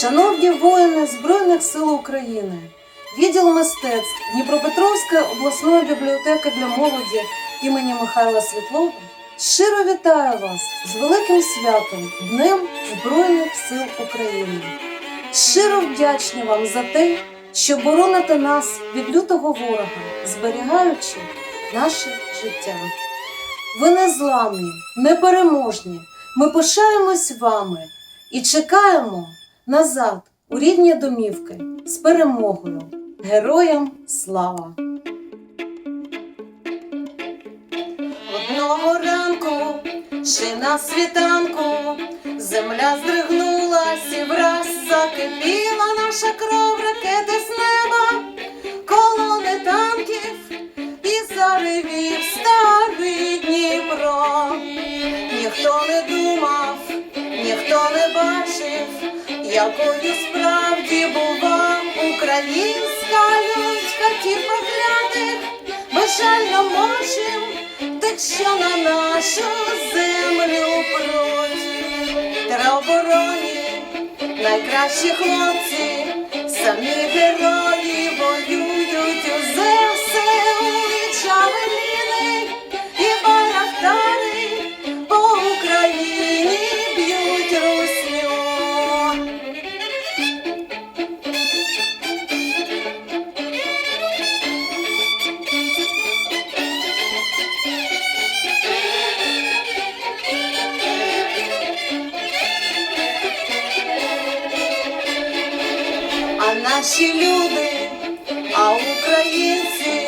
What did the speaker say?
Шановні воїни Збройних сил України, відділ мистецтв Дніпропетровської обласної бібліотеки для молоді імені Михайла Світлова щиро вітаю вас з великим святом Днем Збройних сил України. Щиро вдячні вам за те, що бороните нас від лютого ворога, зберігаючи наше життя. Ви незламні, непереможні. Ми пишаємось вами і чекаємо назад у рідні домівки з перемогою. Героям слава! Одного ранку, ще на світанку, земля здригнулась і враз закипіла якою справді бува українська людь катів проклятих, безжально мочим, так що на нашу землю пруть. Теробороні, найкращі хлопці, самі герої А наші люди, а українці.